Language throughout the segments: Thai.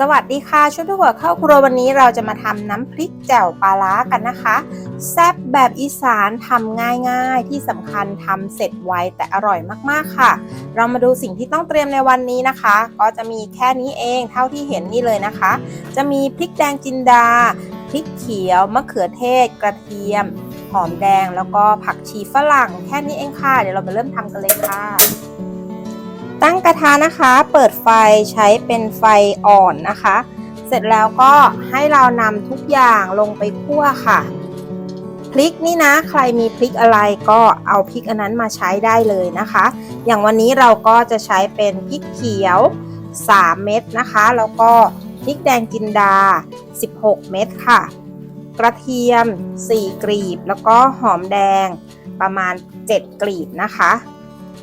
สวัสดีค่ะชุดหัวเข้าครัววันนี้เราจะมาทำน้ำพริกแจ่วปลาร้ากันนะคะ แซ่บแบบอีสานทำง่ายๆ ที่สำคัญทำเสร็จไวแต่อร่อยมากๆค่ะ เรามาดูสิ่งที่ต้องเตรียมในวันนี้นะคะ ก็จะมีแค่นี้เองเท่าที่เห็นนี่เลยนะคะ จะมีพริกแดงจินดา พริกเขียว มะเขือเทศ กระเทียม หอมแดง แล้วก็ผักชีฝรั่ง แค่นี้เองค่ะ เดี๋ยวเรามาเริ่มทำกันเลยค่ะ ตั้งกระทะนะคะ เปิดไฟใช้เป็นไฟอ่อนนะคะ เสร็จแล้วก็ให้เรานำทุกอย่างลงไปคั่วค่ะ พริกนี่นะ ใครมีพริกอะไรก็เอาพริกอันนั้นมาใช้ได้เลยนะคะ อย่างวันนี้เราก็จะใช้เป็นพริกเขียว 3 เม็ดนะคะ แล้วก็พริกแดงจินดา 16 เม็ดค่ะ กระเทียม 4 กลีบ แล้วก็หอมแดงประมาณ 7 กลีบนะคะ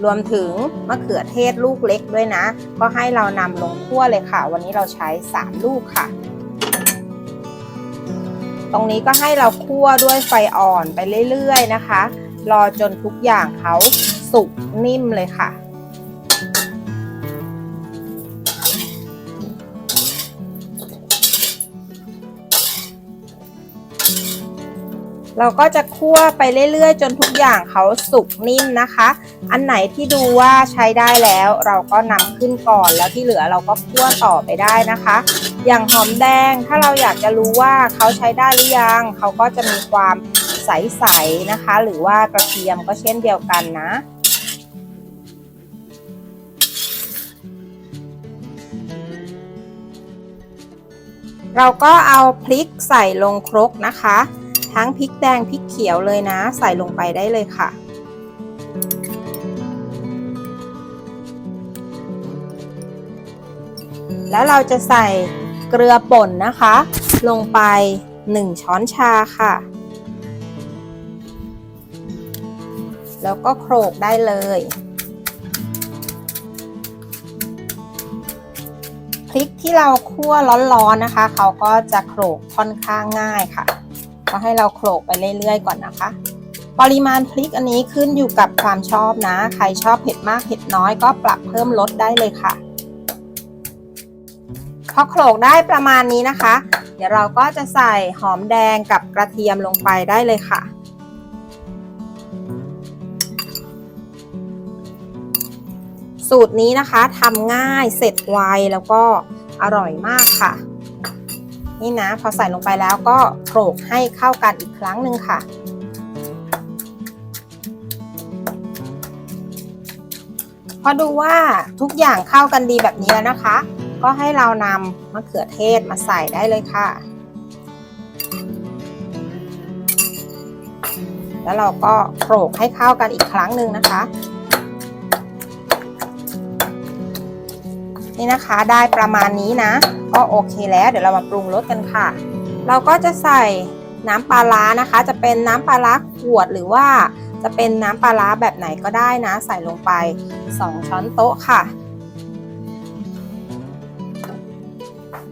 รวมถึงมะเขือเทศลูกเล็กด้วยนะ ก็ให้เรานำลงคั่วเลยค่ะ วันนี้เราใช้ 3 ลูกค่ะ ตรงนี้ก็ให้เราคั่วด้วยไฟอ่อนไปเรื่อยๆนะคะ รอจนทุกอย่างเขาสุกนิ่มเลยค่ะ เราก็จะคั่วไปเรื่อยๆ จนทุกอย่างเขาสุกนิ่มนะคะ อันไหนที่ดูว่าใช้ได้แล้วเราก็นำขึ้นก่อนแล้วที่เหลือเราก็คั่วต่อไปได้นะคะ อย่างหอมแดงถ้าเราอยากจะรู้ว่าเขาใช้ได้หรือยังเขาก็จะมีความใสๆนะคะ หรือว่ากระเทียมก็เช่นเดียวกันนะเราก็เอาพริกใส่ลงครกนะคะ ทั้งพริกแดงพริกเขียวเลยนะ ใส่ลงไปได้เลยค่ะ แล้วเราจะใส่เกลือป่นนะคะ ลงไป 1 ช้อนชาค่ะ แล้วก็โขลกได้เลยพริกที่เราคั่วร้อนๆนะคะ เขาก็จะโขลกค่อนข้างง่ายค่ะ ก็ให้เราโขลกไปเรื่อยๆก่อนนะคะ ปริมาณพริกอันนี้ขึ้นอยู่กับความชอบนะ ใครชอบเผ็ดมากเผ็ดน้อยก็ปรับเพิ่มลดได้เลยค่ะพอโขลกได้ประมาณนี้นะคะ เดี๋ยวเราก็จะใส่หอมแดงกับกระเทียมลงไปได้เลยค่ะ สูตรนี้นะคะทำง่ายเสร็จไวแล้วก็อร่อยมากค่ะ นี่นะพอใส่ลงไปแล้วก็โขลกให้เข้ากันอีกครั้งหนึ่งค่ะ พอดูว่าทุกอย่างเข้ากันดีแบบนี้แล้วนะคะ ก็ให้เรานำมะเขือเทศมาใส่ได้เลยค่ะ แล้วเราก็โขลกให้เข้ากันอีกครั้งหนึ่งนะคะ นี่นะคะได้ประมาณนี้นะก็โอเคแล้ว เดี๋ยวเรามาปรุงรสกันค่ะ เราก็จะใส่น้ำปลาร้านะคะ จะเป็นน้ำปลาร้าขวดหรือว่าจะเป็นน้ำปลาร้าแบบไหนก็ได้นะ ใส่ลงไป 2 ช้อนโต๊ะค่ะ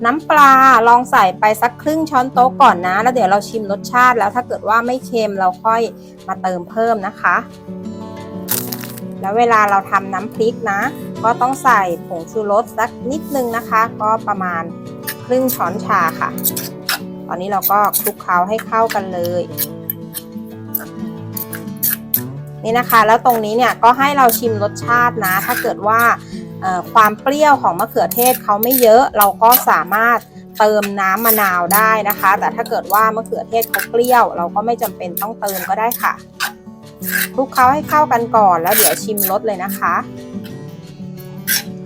น้ำปลาลองใส่ไปสักครึ่งช้อนโต๊ะก่อนนะ แล้วเดี๋ยวเราชิมรสชาติแล้วถ้าเกิดว่าไม่เค็มเราค่อยมาเติมเพิ่มนะคะ แล้วเวลาเราทำน้ำพริกนะ ก็ต้องใส่ผงชูรสสักนิดนึงนะคะ ก็ประมาณครึ่งช้อนชาค่ะ ตอนนี้เราก็คลุกเคล้าให้เข้ากันเลย นี่นะคะ แล้วตรงนี้เนี่ยก็ให้เราชิมรสชาตินะ ถ้าเกิดว่าความเปรี้ยวของมะเขือเทศเขาไม่เยอะเราก็สามารถเติมน้ำมะนาวได้นะคะ แต่ถ้าเกิดว่ามะเขือเทศเขาเปรี้ยว เราก็ไม่จำเป็นต้องเติมก็ได้ค่ะคลุกเคล้าให้เข้ากันก่อนแล้วเดี๋ยวชิมรสเลยนะคะ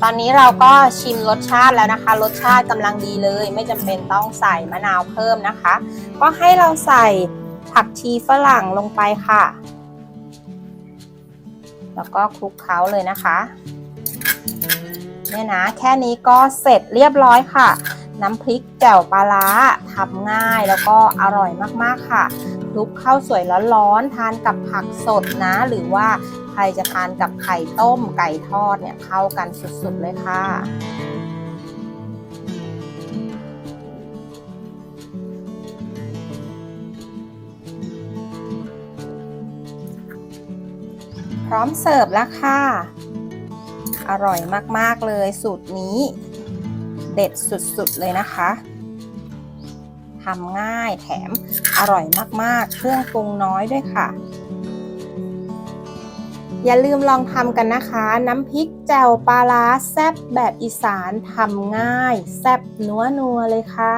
ตอนนี้เราก็ชิมรสชาติแล้วนะคะ รสชาติกำลังดีเลย ไม่จำเป็นต้องใส่มะนาวเพิ่มนะคะ ก็ให้เราใส่ผักชีฝรั่งลงไปค่ะ แล้วก็คลุกเคล้าเลยนะคะเนี่ยนะแค่นี้ก็เสร็จเรียบร้อยค่ะ น้ำพริกแจ่วปลาร้าทำง่ายแล้วก็อร่อยมากๆค่ะ ลุกข้าวสวยร้อนๆทานกับผักสดนะ หรือว่าใครจะทานกับไข่ต้มไก่ทอดเนี่ยเข้ากันสุดๆเลยค่ะพร้อมเสิร์ฟแล้วค่ะ อร่อยมาก ๆ เลยสูตรนี้ เด็ดสุด ๆ เลยนะคะ ทำง่ายแถมอร่อยมากๆ เครื่องปรุงน้อยด้วยค่ะ อย่าลืมลองทำกันนะคะ น้ำพริกแจ่วปลาร้าแซ่บแบบอีสานทำง่าย แซ่บนัวๆเลยค่ะ